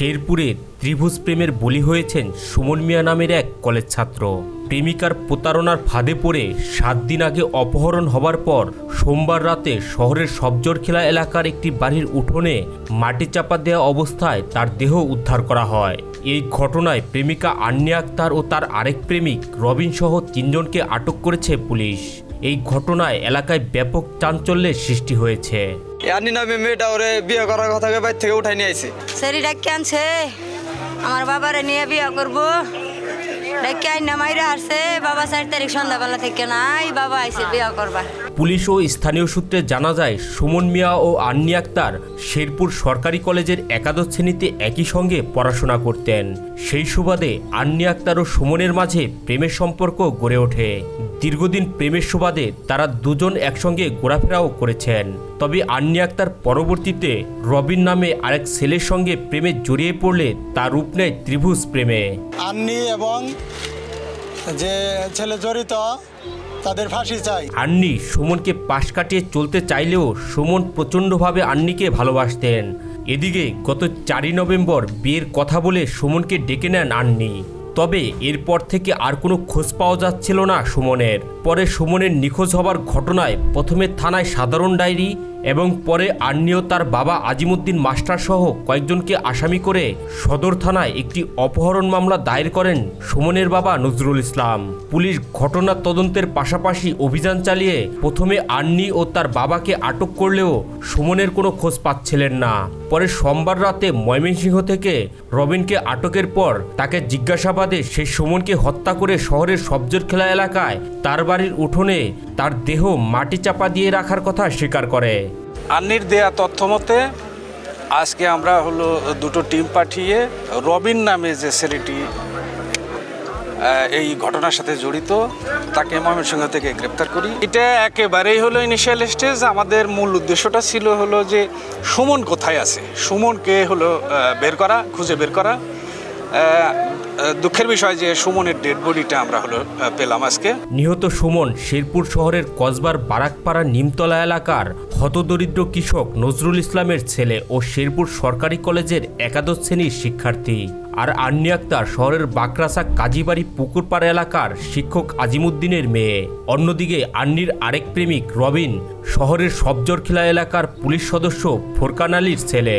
শেরপুরে ত্রিভুজ প্রেমের বলি হয়েছেন সুমন মিয়া নামের এক কলেজ ছাত্র। প্রেমিকার প্রতারণার ফাঁদে পড়ে সাত দিন আগে অপহরণ হবার পর সোমবার রাতে শহরের সবজরখেলা এলাকার একটি বাড়ির উঠোনে মাটি চাপা দেওয়া অবস্থায় তার দেহ উদ্ধার করা হয়। এই ঘটনায় প্রেমিকা আন্নি আক্তার ও তার আরেক প্রেমিক রবিন সহ তিনজনকে আটক করেছে পুলিশ। এই ঘটনায় এলাকায় ব্যাপক চাঞ্চল্যের সৃষ্টি হয়েছে। ইয়ানি নামে মেয়েটা ওরে বিয়ে করার কথা বাইর থেকে উঠাই নিয়ে আইছে। সেরি ডাক্কে আনছে আমার বাবারে নিয়ে বিয়া করব। ডাক্কে আইন মাইরা আসছে। বাবা চার তারিখ সন্ধ্যাবেলা থেকে নাই। বাবা আইছে বিয়া করবার। পুলিশ ও স্থানীয় সূত্রে জানা যায়, সুমন মিয়া ও আন্নি আক্তার শেরপুর সরকারি কলেজের একাদশ শ্রেণীতে একই সঙ্গে পড়াশোনা করতেন। সেই সুবাদে আন্নি আক্তার ও সুমনের মাঝে প্রেমের সম্পর্ক গড়ে ওঠে। দীর্ঘদিন প্রেমের সুবাদে তারা দুজন একসঙ্গে ঘোরাফেরাও করেছেন। তবে আন্নি আক্তার পরবর্তীতে রবিন নামে আরেক ছেলের সঙ্গে প্রেমে জড়িয়ে পড়লে তার রূপ নেয় ত্রিভুজ প্রেমে। আন্নি এবং যে ছেলে জড়িত, তাদের ফাঁসি চাই। আন্নি, সুমনকে পাশ কাটিয়ে চলতে চাইলেও সুমন প্রচণ্ডভাবে আন্নিকে ভালোবাসতেন। এদিকে গত চারই নভেম্বর বিয়ের কথা বলে সুমনকে ডেকে নেন আন্নি। তবে এরপর থেকে আর কোনো খোঁজ পাওয়া যাচ্ছিল না সুমনের। পরে সুমনের নিখোঁজ হবার ঘটনায় প্রথমে থানায় সাধারণ ডায়েরি এবং পরে আন্নি ও তার বাবা আজিমুদ্দিন মাস্টার সহ কয়েকজনকে আসামি করে সদর থানায় একটি অপহরণ মামলা দায়ের করেন সুমনের বাবা নজরুল ইসলাম। পুলিশ ঘটনার তদন্তের পাশাপাশি অভিযান চালিয়ে প্রথমে আন্নি ও তার বাবাকে আটক করলেও সুমনের কোনো খোঁজ পাচ্ছিলেন না। পরে সোমবার রাতে ময়মনসিংহ থেকে রবিনকে আটকের পর তাকে জিজ্ঞাসাবাদে সেই সুমনকে হত্যা করে শহরের সবজের খেলা এলাকায় তার বাড়ির উঠোনে তার দেহ মাটি চাপা দিয়ে রাখার কথা স্বীকার করে। আন্নির দেয়া তথ্য মতে আজকে আমরা হলো দুটো টিম পাঠিয়ে রবিন নামে যে ছেলেটি এই ঘটনার সাথে জড়িত, তাকে ময়মনসিংহ থেকে গ্রেপ্তার করি। এটা একেবারেই হলো ইনিশিয়াল স্টেজ আমাদের মূল উদ্দেশ্যটা ছিল হলো যে সুমন কোথায় আছে? সুমনকে হলো বের করা, খুঁজে বের করা। দুঃখের বিষয় যে সুমনের ডেড বডিটা আমরা হলো পেলাম আজকে। নিহত সুমন শেরপুর শহরের কসবার বারাকপাড়া নিমতলা এলাকার হতদরিদ্র কৃষক নজরুল ইসলামের ছেলে ও শেরপুর সরকারি কলেজের একাদশ শ্রেণির শিক্ষার্থী। আর আন্নি আক্তার শহরের বাকরাসা কাজীবাড়ি পুকুরপাড়া এলাকার শিক্ষক আজিমুদ্দিনের মেয়ে। অন্যদিকে আন্নির আরেক প্রেমিক রবিন শহরের সবজরখিলা এলাকার পুলিশ সদস্য ফোরকান আলীর ছেলে।